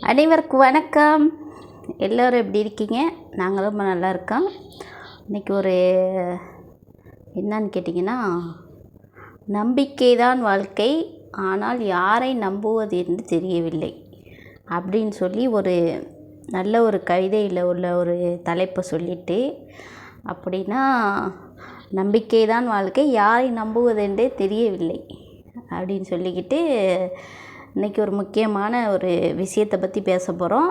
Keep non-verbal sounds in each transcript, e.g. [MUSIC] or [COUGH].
அனைவருக்கும் வணக்கம். எல்லோரும் எப்படி இருக்கீங்க? நாங்கள் ரொம்ப நல்லா இருக்கோம். இன்றைக்கி ஒரு என்னன்னு கேட்டிங்கன்னா நம்பிக்கை தான் வாழ்க்கை. ஆனால் யாரை நம்புவது என்று தெரியவில்லை. அப்படின்னு சொல்லி ஒரு நல்ல ஒரு கவிதையில் உள்ள ஒரு தலைப்பை சொல்லிட்டு அப்படின்னா நம்பிக்கை தான் வாழ்க்கை. யாரை நம்புவதென்றே தெரியவில்லை. அப்படின்னு சொல்லிக்கிட்டு இன்றைக்கி ஒரு முக்கியமான ஒரு விஷயத்தை பற்றி பேச போகிறோம்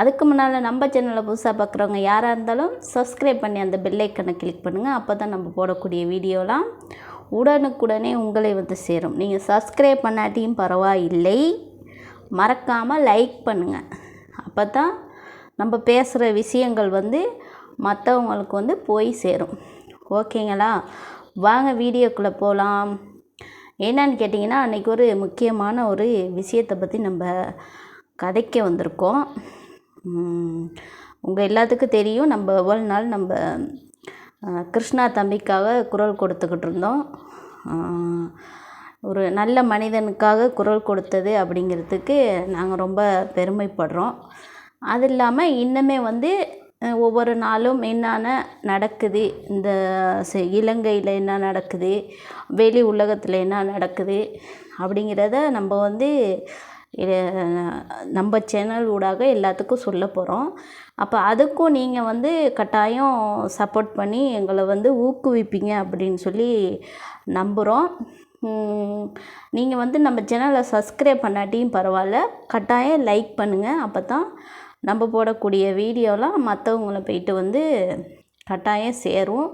அதுக்கு முன்னால் நம்ம சேனலை புதுசாக பார்க்குறவங்க யாராக இருந்தாலும் சப்ஸ்கிரைப் பண்ணி அந்த பெல்லைக்கனை கிளிக் பண்ணுங்கள் அப்போ தான் நம்ம போடக்கூடிய வீடியோலாம் உடனுக்குடனே உங்களை வந்து சேரும். நீங்கள் சப்ஸ்கிரைப் பண்ணாட்டியும் பரவாயில்லை. மறக்காமல் லைக் பண்ணுங்கள் அப்போ தான் நம்ம பேசுகிற விஷயங்கள் வந்து மற்றவங்களுக்கு வந்து போய் சேரும். ஓகேங்களா? வாங்க வீடியோக்குள்ளே போகலாம் என்னன்னு கேட்டிங்கன்னா அன்றைக்கி ஒரு முக்கியமான ஒரு விஷயத்தை பற்றி நம்ம கதைக்க வந்திருக்கோம். உங்கள் எல்லாத்துக்கும் தெரியும். நம்ம எவ்வளோ நாள் நம்ம கிருஷ்ணா தம்பிக்காக குரல் கொடுத்துக்கிட்டு இருந்தோம். ஒரு நல்ல மனிதனுக்காக குரல் கொடுத்தது அப்படிங்கிறதுக்கு நாங்கள் ரொம்ப பெருமைப்படுறோம். அது இல்லாமல் இன்னுமே வந்து ஒவ்வொரு நாளும் என்னென்ன நடக்குது? இந்த செ- இலங்கையில் என்ன நடக்குது? வெளி உலகத்தில் என்ன நடக்குது? அப்படிங்கிறத நம்ம வந்து நம்ம சேனல் ஊடாக எல்லாத்துக்கும் சொல்ல போகிறோம் அப்போ அதுக்கும் நீங்கள் வந்து கட்டாயம் சப்போர்ட் பண்ணி எங்களை வந்து ஊக்குவிப்பீங்க அப்படின்னு சொல்லி நம்புகிறோம் நீங்கள் வந்து நம்ம சேனலை சப்ஸ்கிரைப் பண்ணாட்டியும் பரவாயில்ல. கட்டாயம் லைக் பண்ணுங்கள் அப்போ தான் நம்ம போடக்கூடிய வீடியோலாம் மற்றவங்கள போயிட்டு வந்து கட்டாயம் சேரும்.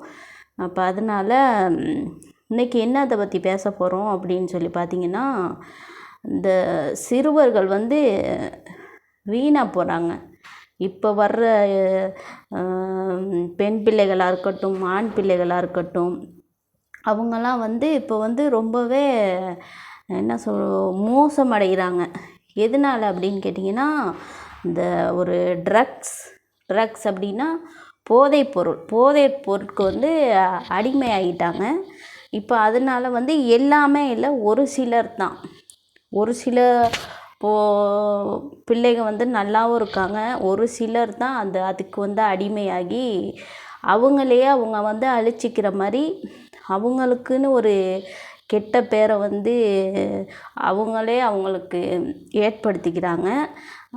அப்போ அதனால் இன்றைக்கி என்ன அதை பற்றி பேச போகிறோம் அப்படின்னு சொல்லி பார்த்தீங்கன்னா இந்த சிறுவர்கள் வந்து வீணாக போகிறாங்க இப்போ வர்ற பெண் பிள்ளைகளாக இருக்கட்டும் ஆண் பிள்ளைகளாக இருக்கட்டும் அவங்கெல்லாம் வந்து இப்போ வந்து ரொம்பவே என்ன சொல் மோசமடைகிறாங்க. எதனால் அப்படின்னு கேட்டிங்கன்னா இந்த ஒரு ட்ரக்ஸ் ட்ரக்ஸ் அப்படின்னா போதைப் பொருள் போதைப் பொருட்கு வந்து அடிமை ஆகிட்டாங்க இப்போ அதனால் வந்து எல்லாமே இல்லை ஒரு சிலர் தான். ஒரு சில போ பிள்ளைங்க வந்து நல்லாவும் இருக்காங்க. ஒரு சிலர் தான் அந்த அதுக்கு வந்து அடிமையாகி அவங்களையே அவங்க வந்து அழிச்சிக்கிற மாதிரி அவங்களுக்குன்னு ஒரு கெட்ட பேரை வந்து அவங்களே அவங்களுக்கு ஏற்படுத்திக்கிறாங்க.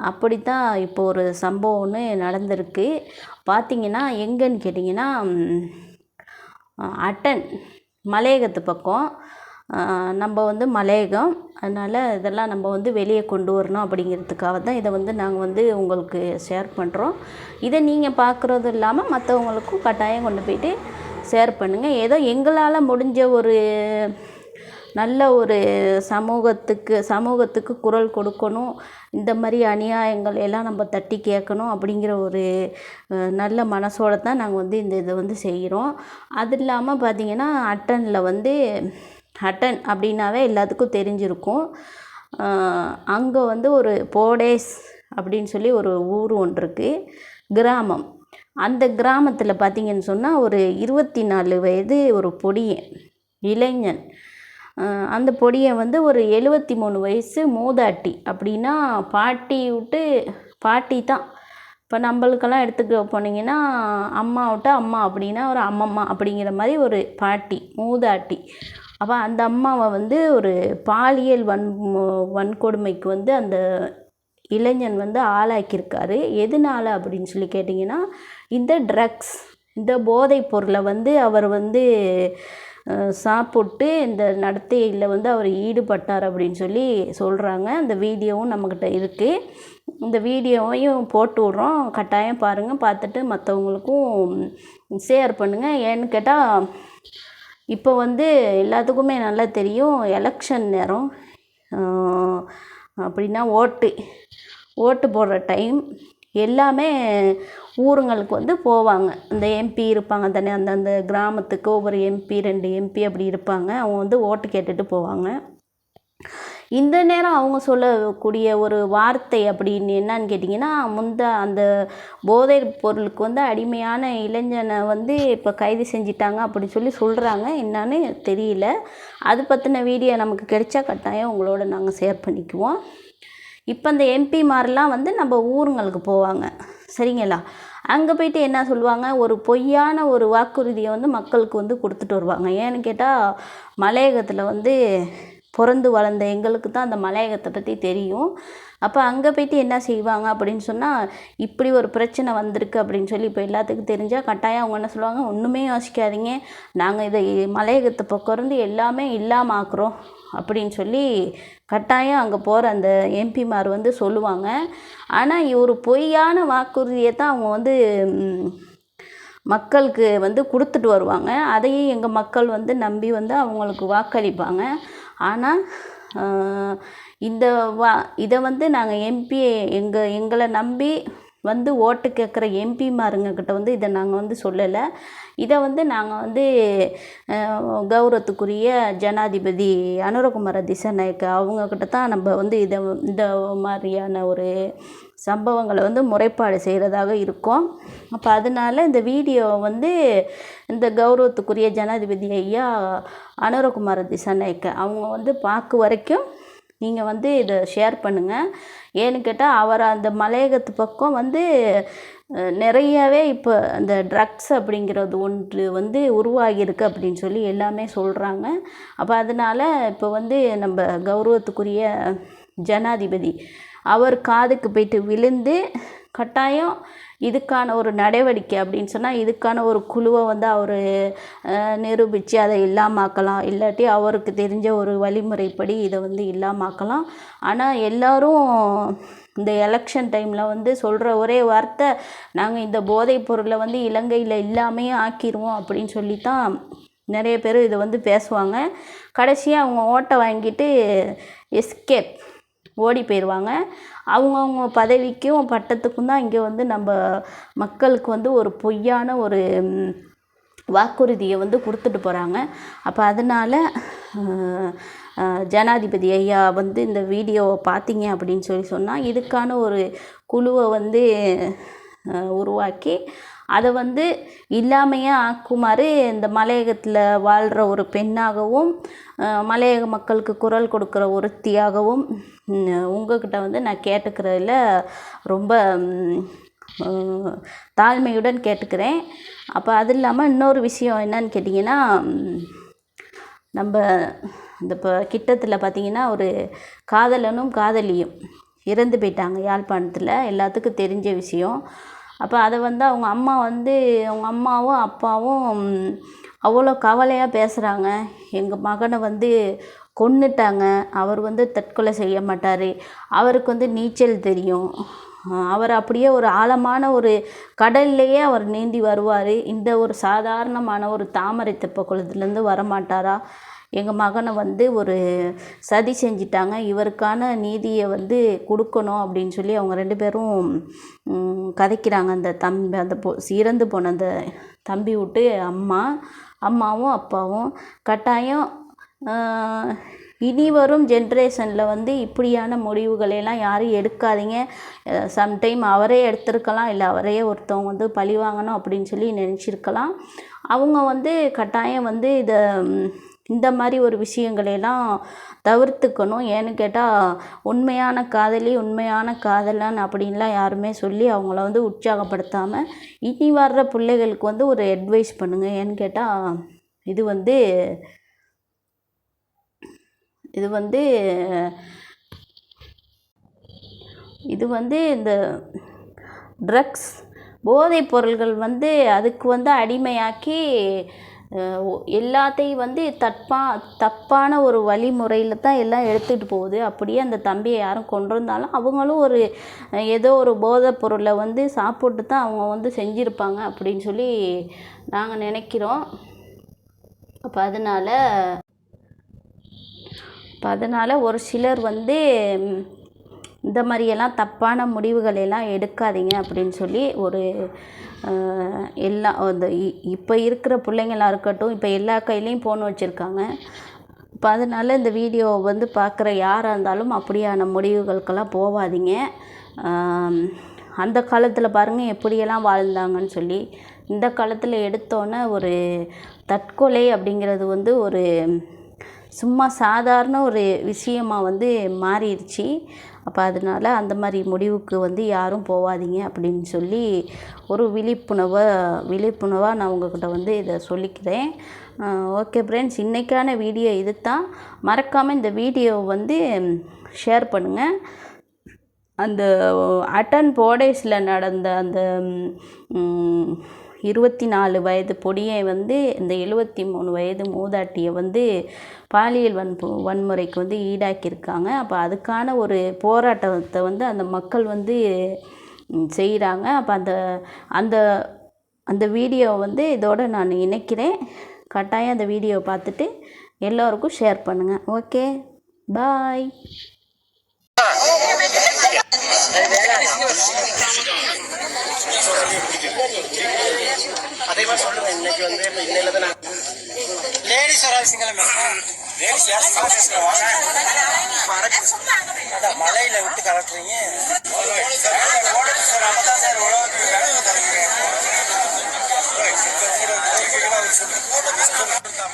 அப்படித்தான் இப்போ ஒரு சம்பவம் ஒன்று நடந்திருக்கு. பார்த்தீங்கன்னா எங்கன்னு கேட்டிங்கன்னா அட்டன் மலையகத்து பக்கம். நம்ம வந்து மலையகம். அதனால் இதெல்லாம் நம்ம வந்து வெளியே கொண்டு வரணும் அப்படிங்கிறதுக்காக தான் இதை வந்து நாங்கள் வந்து உங்களுக்கு ஷேர் பண்ணுறோம் இதை நீங்கள் பார்க்குறது இல்லாமல் மற்றவங்களுக்கும் கட்டாயம் கொண்டு போயிட்டு ஷேர் பண்ணுங்கள் ஏதோ எங்களால் முடிஞ்ச ஒரு நல்ல ஒரு சமூகத்துக்கு சமூகத்துக்கு குரல் கொடுக்கணும். இந்த மாதிரி அநியாயங்கள் எல்லாம் நம்ம தட்டி கேட்கணும் அப்படிங்கிற ஒரு நல்ல மனசோடு தான் நாங்கள் வந்து இந்த இதை வந்து செய்கிறோம். அது இல்லாமல் பார்த்தீங்கன்னா அட்டனில் வந்து அட்டன் அப்படின்னாவே எல்லாத்துக்கும் தெரிஞ்சிருக்கும். அங்கே வந்து ஒரு போடேஸ் அப்படின்னு சொல்லி ஒரு ஊர் ஒன்று இருக்குது கிராமம். அந்த கிராமத்தில் பார்த்திங்கன்னு சொன்னால் ஒரு இருபத்தி நாலு வயது ஒரு பொடியன் இளைஞன். அந்த பொடியை வந்து ஒரு எழுபத்தி மூணு வயசு மூதாட்டி. அப்படின்னா பாட்டி விட்டு பாட்டி தான். இப்போ நம்மளுக்கெல்லாம் எடுத்துக்க போனீங்கன்னா அம்மா விட்டு அம்மா அப்படின்னா ஒரு அம்மம்மா அப்படிங்கிற மாதிரி ஒரு பாட்டி மூதாட்டி. அப்போ அந்த அம்மாவை வந்து ஒரு பாலியல் வன் வன்கொடுமைக்கு வந்து அந்த இளைஞன் வந்து ஆளாக்கியிருக்காரு. எதனால் அப்படின்னு சொல்லி கேட்டிங்கன்னா இந்த ட்ரக்ஸ் இந்த போதைப் பொருளை வந்து அவர் வந்து சாப்பிட்டு இந்த நடத்தையில் வந்து அவர் ஈடுபட்டார் அப்படின்னு சொல்லி சொல்கிறாங்க அந்த வீடியோவும் நம்மக்கிட்ட இருக்குது இந்த வீடியோவையும் போட்டு விட்றோம். கட்டாயம் பாருங்கள் பார்த்துட்டு மற்றவங்களுக்கும் ஷேர் பண்ணுங்கள் ஏன்னு கேட்டால் இப்போ வந்து எல்லாத்துக்குமே நல்லா தெரியும். எலெக்ஷன் நேரம் அப்படின்னா ஓட்டு ஓட்டு போடுற டைம் எல்லாமே ஊருங்களுக்கு வந்து போவாங்க. அந்த எம்பி இருப்பாங்க. தானே அந்தந்த கிராமத்துக்கு ஒவ்வொரு எம்பி ரெண்டு எம்பி அப்படி இருப்பாங்க. அவங்க வந்து ஓட்டு கேட்டுட்டு போவாங்க. இந்த நேரம் அவங்க சொல்லக்கூடிய ஒரு வார்த்தை அப்படின்னு என்னன்னு கேட்டிங்கன்னா முந்த அந்த போதை பொருளுக்கு வந்து அடிமையான இளைஞனை வந்து இப்போ கைது செஞ்சிட்டாங்க அப்படி சொல்லி சொல்கிறாங்க என்னன்னு தெரியல. அது பற்றின வீடியோ நமக்கு கிடைச்சா கட்டாயம் உங்களோட நாங்கள் ஷேர் பண்ணிக்குவோம். இப்போ இந்த எம்பிமாரெலாம் வந்து நம்ம ஊருங்களுக்கு போவாங்க. சரிங்களா? அங்கே போயிட்டு என்ன சொல்லுவாங்க? ஒரு பொய்யான ஒரு வாக்குறுதியை வந்து மக்களுக்கு வந்து கொடுத்துட்டு வருவாங்க. ஏன்னு கேட்டால் மலையகத்தில் வந்து பிறந்து வளர்ந்த எங்களுக்கு தான் அந்த மலையகத்தை பற்றி தெரியும். அப்போ அங்கே போயிட்டு என்ன செய்வாங்க அப்படின்னு சொன்னால் இப்படி ஒரு பிரச்சனை வந்திருக்கு அப்படின்னு சொல்லி இப்போ எல்லாத்துக்கும் தெரிஞ்சால் கட்டாயம் அவங்க என்ன சொல்லுவாங்க? ஒன்றுமே யோசிக்காதீங்க. நாங்கள் இதை மலையகத்து பக்கம் இருந்து எல்லாமே இல்லாமல் ஆக்குறோம். அப்படின்னு சொல்லி கட்டாயம் அங்கே போகிற அந்த எம்பிமார் வந்து சொல்லுவாங்க. ஆனால் ஒரு பொய்யான வாக்குறுதியை தான் அவங்க வந்து மக்களுக்கு வந்து கொடுத்துட்டு வருவாங்க. அதையும் எங்கள் மக்கள் வந்து நம்பி வந்து அவங்களுக்கு வாக்களிப்பாங்க. ஆனால் இந்த வா இதை வந்து நாங்கள் எம்பி எங்கள் எங்களை நம்பி வந்து ஓட்டு கேட்குற எம்பிமாருங்கக்கிட்ட வந்து இதை நாங்கள் வந்து சொல்லலை. இதை வந்து நாங்கள் வந்து கௌரவத்துக்குரிய ஜனாதிபதி அனுரகுமார திசாநாயக்க அவங்கக்கிட்ட தான் நம்ம வந்து இதை இந்த மாதிரியான ஒரு சம்பவங்களை வந்து முறைப்பாடு செய்கிறதாக இருக்கும். அப்போ அதனால இந்த வீடியோ வந்து இந்த கௌரவத்துக்குரிய ஜனாதிபதி ஐயா அனுரகுமார திசாநாயக்க அவங்க வந்து பார்க்க வரைக்கும் நீங்கள் வந்து இதை ஷேர் பண்ணுங்கள் ஏன்னு கேட்டால் அவர் அந்த மலையகத்து பக்கம் வந்து நிறையவே இப்போ அந்த ட்ரக்ஸ் அப்படிங்கிறது ஒன்று வந்து உருவாகியிருக்கு அப்படின்னு சொல்லி எல்லாமே சொல்கிறாங்க அப்போ அதனால் இப்போ வந்து நம்ம கௌரவத்துக்குரிய ஜனாதிபதி அவர் காதுக்கு போயிட்டு விழுந்து கட்டாயம் இதுக்கான ஒரு நடவடிக்கை அப்படின்னு சொன்னால் இதுக்கான ஒரு குழுவை வந்து அவர் நிரூபித்து அதை இல்லாமாக்கலாம் இல்லாட்டி அவருக்கு தெரிஞ்ச ஒரு வழிமுறைப்படி இதை வந்து இல்லாமாக்கலாம் ஆனால் எல்லோரும் இந்த எலெக்ஷன் டைமில் வந்து சொல்கிற ஒரே வார்த்தை நாங்கள் இந்த போதைப் பொருளை வந்து இலங்கையில் இல்லாமையே ஆக்கிடுவோம் அப்படின்னு சொல்லி தான் நிறைய பேர் இதை வந்து பேசுவாங்க. கடைசியாக அவங்க ஓட்டை வாங்கிட்டு எஸ்கேப் ஓடி போயிடுவாங்க அவங்கவுங்க பதவிக்கும் பட்டத்துக்கும் தான் இங்கே வந்து நம்ம மக்களுக்கு வந்து ஒரு பொய்யான ஒரு வாக்குறுதியை வந்து கொடுத்துட்டு போகிறாங்க அப்போ அதனால் ஜனாதிபதி ஐயா வந்து இந்த வீடியோவை பார்த்தீங்க அப்படின்னு சொல்லி சொன்னால் இதுக்கான ஒரு குழுவை வந்து உருவாக்கி அதை வந்து இல்லாமையே ஆக்குமாறு இந்த மலையகத்தில் வாழ்கிற ஒரு பெண்ணாகவும் மலையக மக்களுக்கு குரல் கொடுக்குற ஒருத்தியாகவும் உங்ககிட்ட வந்து நான் கேட்டுக்கிறதுல ரொம்ப தாழ்மையுடன் கேட்டுக்கிறேன். அப்போ அது இல்லாமல் இன்னொரு விஷயம் என்னன்னு கேட்டிங்கன்னா நம்ம இந்த இப்போ கிட்டத்தில் பார்த்திங்கன்னா ஒரு காதலனும் காதலியும் இறந்து போயிட்டாங்க யாழ்ப்பாணத்தில். எல்லாத்துக்கும் தெரிஞ்ச விஷயம். அப்போ அதை வந்து அவங்க அம்மா வந்து அவங்க அம்மாவும் அப்பாவும் அவ்வளோ கவலையாக பேசுகிறாங்க எங்கள் மகனை வந்து கொன்னுட்டாங்க. அவர் வந்து தற்கொலை செய்ய மாட்டார். அவருக்கு வந்து நீச்சல் தெரியும். அவர் அப்படியே ஒரு ஆழமான ஒரு கடல்லையே அவர் நீந்தி வருவார். இந்த ஒரு சாதாரணமான ஒரு தாமரை தெப்ப குளத்துலேருந்து வரமாட்டாரா? எங்கள் மகனை வந்து ஒரு சதி செஞ்சிட்டாங்க. இவருக்கான நீதியை வந்து கொடுக்கணும் அப்படின்னு சொல்லி அவங்க ரெண்டு பேரும் கதைக்கிறாங்க. அந்த தம்பி அந்த பொ இறந்து போன அந்த தம்பி விட்டு அம்மா அம்மாவும் அப்பாவும். கட்டாயம் இனி வரும் ஜென்ரேஷனில் வந்து இப்படியான முடிவுகளையெல்லாம் யாரும் எடுக்காதீங்க. சம்டைம் அவரே எடுத்திருக்கலாம். இல்லை அவரே ஒருத்தவங்க வந்து பழி வாங்கணும் அப்படின்னு சொல்லி நினச்சிருக்கலாம். அவங்க வந்து கட்டாயம் வந்து இதை இந்த மாதிரி ஒரு விஷயங்களையெல்லாம் தவிர்த்துக்கணும். ஏன்னு கேட்டால் உண்மையான காதலி உண்மையான காதலன் அப்படின்லாம் யாருமே சொல்லி அவங்கள வந்து உற்சாகப்படுத்தாமல் இனி வர்ற பிள்ளைகளுக்கு வந்து ஒரு அட்வைஸ் பண்ணுங்கள் ஏன்னு கேட்டால் இது வந்து இது வந்து இது வந்து இந்த ட்ரக்ஸ் போதைப் பொருள்கள் வந்து அதுக்கு வந்து அடிமையாக்கி எல்லாத்தையும் வந்து தப்பா தப்பான ஒரு வழிமுறையில் தான் எல்லாம் எடுத்துகிட்டு போகுது. அப்படியே அந்த தம்பியை யாரும் கொண்டு வந்தாலும் அவங்களும் ஒரு ஏதோ ஒரு போதைப் பொருளை வந்து சாப்பிட்டு தான் அவங்க வந்து செஞ்சுருப்பாங்க அப்படின்னு சொல்லி நாங்கள் நினைக்கிறோம். அப்போ அதனால் அப்போ அதனால் ஒரு சிலர் வந்து இந்த மாதிரியெல்லாம் தப்பான முடிவுகள் எல்லாம் எடுக்காதீங்க அப்படின்னு சொல்லி ஒரு எல்லா அந்த இ- இப்போ இருக்கிற பிள்ளைங்களா இருக்கட்டும் இப்போ எல்லா கையிலையும் ஃபோன் வச்சுருக்காங்க. இப்போ அதனால் இந்த வீடியோ வந்து பார்க்குற யாராக இருந்தாலும் அப்படியான முடிவுகளுக்கெல்லாம் போகாதீங்க அந்த காலத்தில் பாருங்கள் எப்படியெல்லாம் வாழ்ந்தாங்கன்னு சொல்லி. இந்த காலத்தில் எடுத்தோன்னே ஒரு தற்கொலை அப்படிங்கிறது வந்து ஒரு சும்மா சாதாரண ஒரு விஷயமாக வந்து மாறிடுச்சு. அப்போ அதனால் அந்த மாதிரி முடிவுக்கு வந்து யாரும் போகாதீங்க அப்படின்னு சொல்லி ஒரு விழிப்புணர்வை விழிப்புணர்வாக நான் உங்கள்கிட்ட வந்து இதை சொல்லிக்கிறேன். ஓகே ஃப்ரெண்ட்ஸ் இன்றைக்கான வீடியோ இது தான் மறக்காமல் இந்த வீடியோவை வந்து ஷேர் பண்ணுங்கள் அந்த அட்டன் போடேஸில் நடந்த அந்த இருபத்தி நாலு வயது பொடியை வந்து இந்த எழுபத்தி மூணு வயது மூதாட்டியை வந்து பாலியல் வன்பு வன்முறைக்கு வந்து ஈடாக்கியிருக்காங்க. அப்போ அதுக்கான ஒரு போராட்டத்தை வந்து அந்த மக்கள் வந்து செய்கிறாங்க. அப்போ அந்த அந்த அந்த வீடியோ வந்து இதோடு நான் இணைக்கிறேன். கட்டாயம் அந்த வீடியோவை பார்த்துட்டு எல்லோருக்கும் ஷேர் பண்ணுங்கள் ஓகே பாய். [LAUGHS] அதே மாதிரி சொல்லுவேன் இன்னைக்கு வந்து இப்ப இன்னையில தான் நான் லேடிஸ் வராது சிங்களமே. லேடிஸ் யார் சிங்களம் வாங்க. அதான் மலையில விட்டு கலட்டுறீங்க. அப்பதான்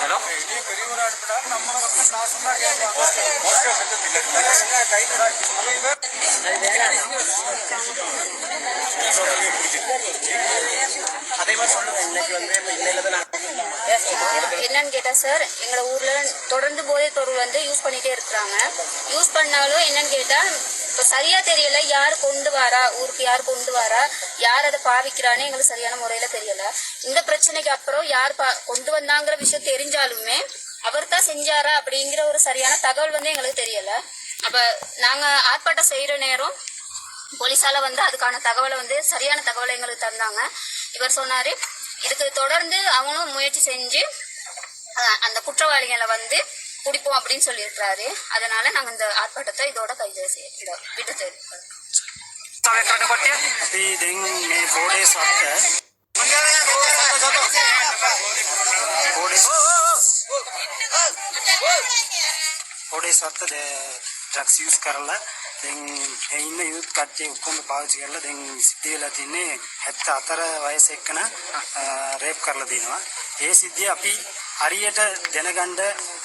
ஹலோ? பெரியவரா பெரியவரா நம்ம அதே மாதிரி இன்னைக்கு வந்து இன்னையில நான் என்னன்னு கேட்டா சார் எங்களோட ஊர்ல தொடர்ந்து போதைப் பொருள் வந்து யூஸ் பண்ணிட்டே இருக்கிறாங்க. யூஸ் பண்ணாலும் என்னன்னு கேட்டா இப்போ சரியா தெரியல யார் கொண்டு வாரா ஊருக்கு யார் கொண்டு வாரா யார் அதை பாவிக்கிறான்னு எங்களுக்கு சரியான முறையில தெரியல. இந்த பிரச்சனைக்கு அப்புறம் யார் பா கொண்டு வந்தாங்கிற விஷயம் தெரிஞ்சாலுமே அவர் தான் செஞ்சாரா அப்படிங்கிற ஒரு சரியான தகவல் வந்து எங்களுக்கு தெரியல. அப்ப நாங்க ஆர்ப்பாட்டம் செய்யற நேரம் போலீஸால வந்து அதுக்கான தகவலை வந்து சரியான தகவலை எங்களுக்கு தந்தாங்க. இவர் சொன்னாரு இதுக்கு தொடர்ந்து அவங்களும் முயற்சி செஞ்சு அந்த குற்றவாளிகளை வந்து குடிப்போம் அப்படின்னு சொல்லியிருக்கிறாரு. அதனால நாங்கள் இந்த ஆர்ப்பாட்டத்தை இதோட கைது செய்ய விடுது फोर डेज யூஸ் यूज දැන් ඒ ඉන්න යුත් කට්ටිය ඔක්කොම පාවිච්චි කරලා දැන් සිද්ධ වෙලා තින්නේ 74 වයස එක්කන රේප් කරලා දිනවා. ඒ සිද්ධිය අපි හරියට දැනගන්න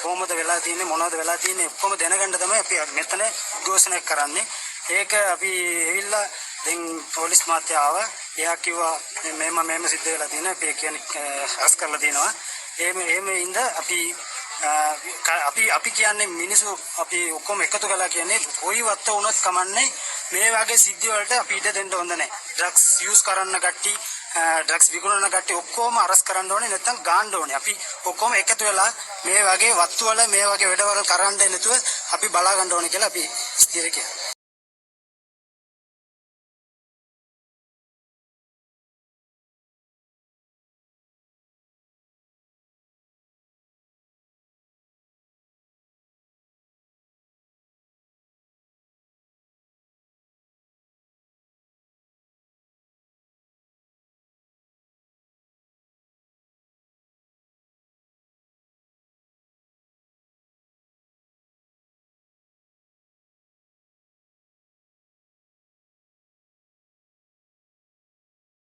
කොහොමද වෙලා තියෙන්නේ මොනවද වෙලා තියෙන්නේ ඔක්කොම දැනගන්න තමයි අපි මෙතන උද්ඝෝෂණය කරන්නේ. ඒක අපි ඇවිල්ලා දැන් පොලිස් මාත්‍යාව එයා කිව්වා මෙහෙම මෙහෙම සිද්ධ වෙලා තියෙනවා අපි කියන්නේ හස් කරලා තියෙනවා එහෙම එහෙම ඉඳ අපි අපි අපි කියන්නේ මිනිස්සු අපි ඔක්කොම එකතු කළා කියන්නේ කොයි වත්ත වුණත් කමන්නේ මේ වගේ සිද්ධි වලට අපි ඉඩ දෙන්න හොඳ නැහැ. ඩ්‍රග්ස් යූස් කරන්න කට්ටි ඩ්‍රග්ස් විකුණන කට්ටි ඔක්කොම අරස් කරන්න ඕනේ නැත්නම් ගාන්න ඕනේ. අපි ඔක්කොම එකතු වෙලා මේ වගේ වත්තු වල මේ වගේ වැඩවල කරන්න නැතුව අපි බලා ගන්න ඕනේ කියලා අපි ස්ථිර කියනවා